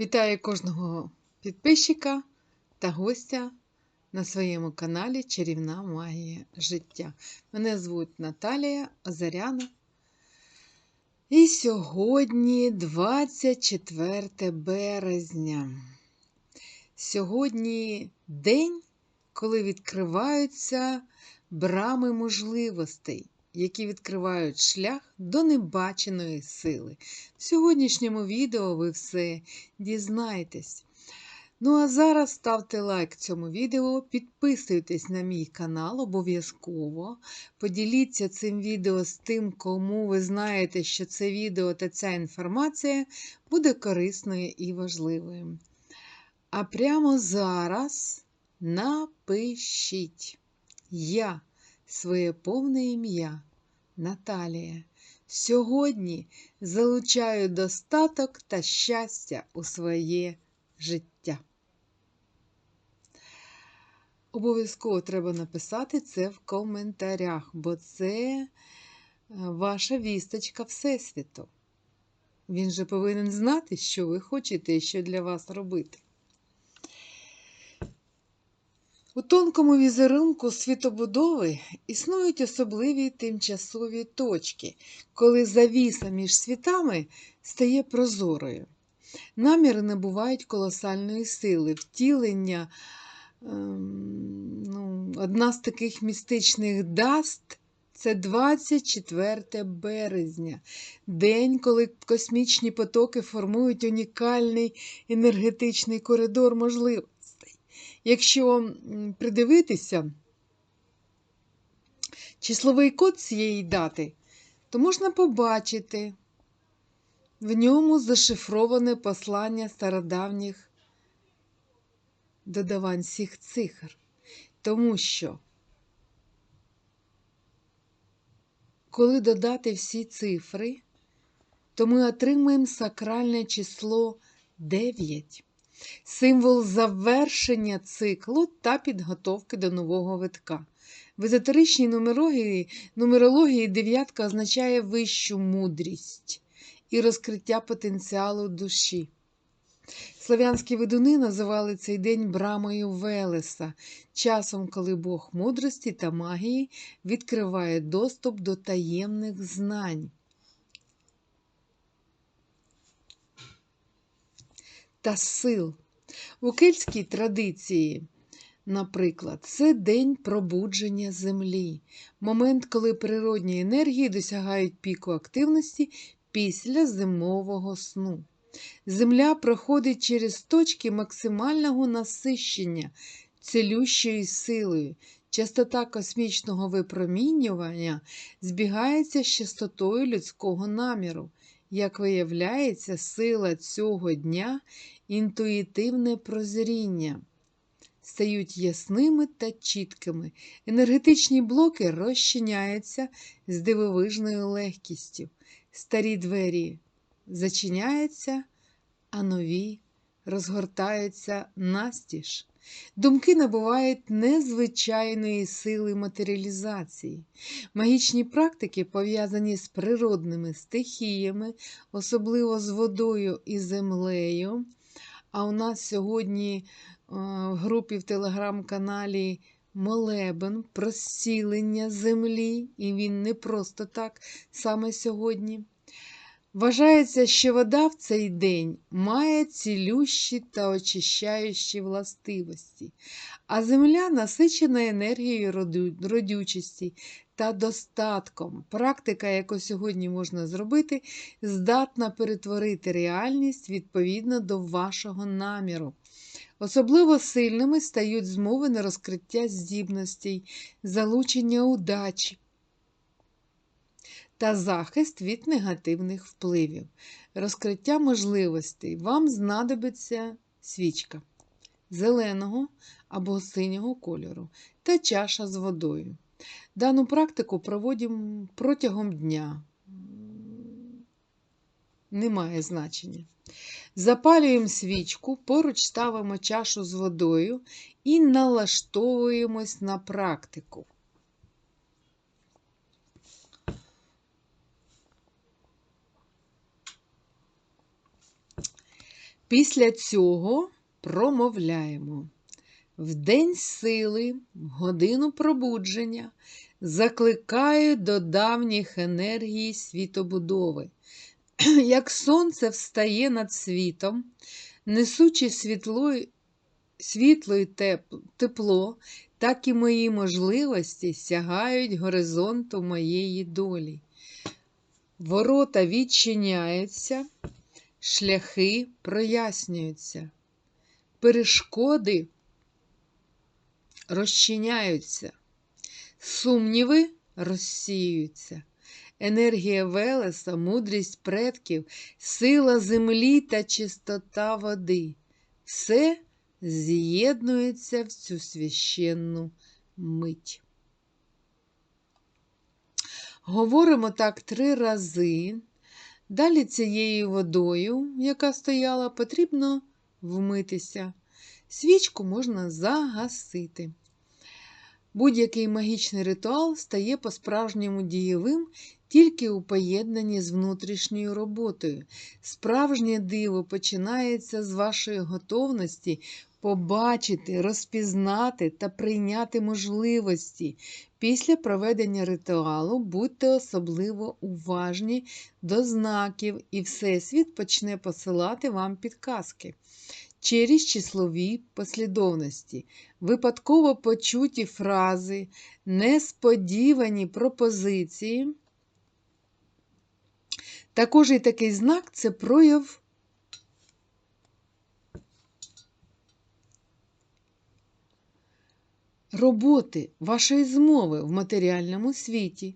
Вітаю кожного підписчика та гостя на своєму каналі Чарівна Магія життя. Мене звуть Наталія Озаряна. І сьогодні 24 березня. Сьогодні день, коли відкриваються брами можливостей, які відкривають шлях до небаченої сили. В сьогоднішньому відео ви все дізнаєтесь. Ну а зараз ставте лайк цьому відео, підписуйтесь на мій канал обов'язково. Поділіться цим відео з тим, кому ви знаєте, що це відео та ця інформація буде корисною і важливою. А прямо зараз напишіть Я своє повне ім'я Наталія. Сьогодні залучаю достаток та щастя у своє життя. Обов'язково треба написати це в коментарях, бо це ваша вісточка Всесвіту. Він же повинен знати, що ви хочете і що для вас робити. У тонкому візерунку світобудови існують особливі тимчасові точки, коли завіса між світами стає прозорою. Наміри набувають колосальної сили, втілення. Ну, Одна з таких містичних даст це 24 березня, день, коли космічні потоки формують унікальний енергетичний коридор можливостей. Якщо придивитися числовий код цієї дати, то можна побачити в ньому зашифроване послання стародавніх додавань всіх цифр. Тому що, коли додати всі цифри, то ми отримаємо сакральне число 9 символ завершення циклу та підготовки до нового витка. В езотеричній нумерології, нумерології дев'ятка означає вищу мудрість і розкриття потенціалу душі. Слов'янські ведуни називали цей день брамою Велеса, часом, коли Бог мудрості та магії відкриває доступ до таємних знань. Та сил. У кельтській традиції, наприклад, це день пробудження землі, момент, коли природні енергії досягають піку активності після зимового сну. Земля проходить через точки максимального насищення цілющою силою. Частота космічного випромінювання збігається з частотою людського наміру. Як виявляється, сила цього дня інтуїтивне прозріння стають ясними та чіткими. Енергетичні блоки розчиняються з дивовижною легкістю. Старі двері зачиняються, а нові розгортаються настіж. Думки набувають незвичайної сили матеріалізації. Магічні практики, пов'язані з природними стихіями, особливо з водою і землею. А у нас сьогодні е, в групі в телеграм-каналі Молебен про землі, і він не просто так саме сьогодні. Вважається, що вода в цей день має цілющі та очищаючі властивості, а земля насичена енергією родючості та достатком. Практика, яку сьогодні можна зробити, здатна перетворити реальність відповідно до вашого наміру. Особливо сильними стають змови на розкриття здібностей, залучення удачі та захист від негативних впливів. Розкриття можливостей вам знадобиться свічка зеленого або синього кольору та чаша з водою. Дану практику проводимо протягом дня. Немає значення. Запалюємо свічку, поруч ставимо чашу з водою і налаштовуємось на практику. Після цього промовляємо. В день сили, годину пробудження закликаю до давніх енергій світобудови. Як сонце встає над світом, несучи світло, світло і тепло, так і мої можливості сягають горизонту моєї долі. Ворота відчиняються, шляхи прояснюються, перешкоди розчиняються, сумніви розсіюються. Енергія Велеса, мудрість предків, сила землі та чистота води. Все з'єднується в цю священну мить. Говоримо так три рази. Далі цією водою, яка стояла, потрібно вмитися. Свічку можна загасити. Будь-який магічний ритуал стає по-справжньому дієвим тільки у поєднанні з внутрішньою роботою. Справжнє диво починається з вашої готовності побачити, розпізнати та прийняти можливості. Після проведення ритуалу будьте особливо уважні до знаків, і Всесвіт почне посилати вам підказки. Через числові послідовності, випадково почуті фрази, несподівані пропозиції. Також і такий знак це прояв роботи вашої змови в матеріальному світі.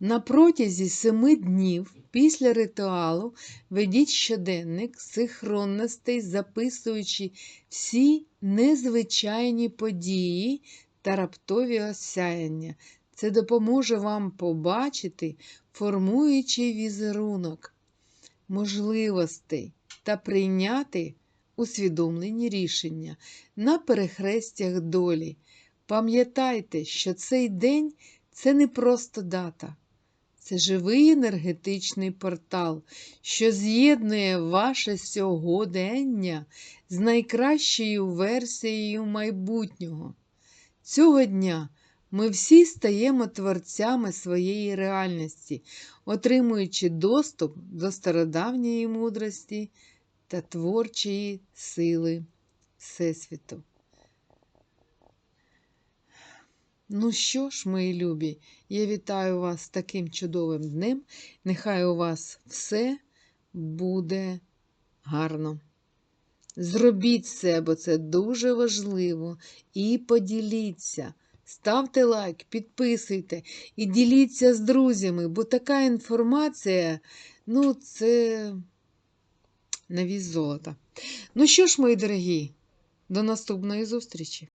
На протязі семи днів після ритуалу ведіть щоденник синхронностей, записуючи всі незвичайні події та раптові осяяння. Це допоможе вам побачити формуючий візерунок можливостей та прийняти усвідомлені рішення на перехрестях долі. Пам'ятайте, що цей день це не просто дата, це живий енергетичний портал, що з'єднує ваше сьогодення з найкращою версією майбутнього. Цього дня ми всі стаємо творцями своєї реальності, отримуючи доступ до стародавньої мудрості та творчої сили Всесвіту. Ну що ж, мої любі, я вітаю вас таким чудовим днем. Нехай у вас все буде гарно. Зробіть це, бо це дуже важливо. І поділіться. Ставте лайк, підписуйте і діліться з друзями, бо така інформація, ну, це навіс золота. Ну що ж, мої дорогі, до наступної зустрічі!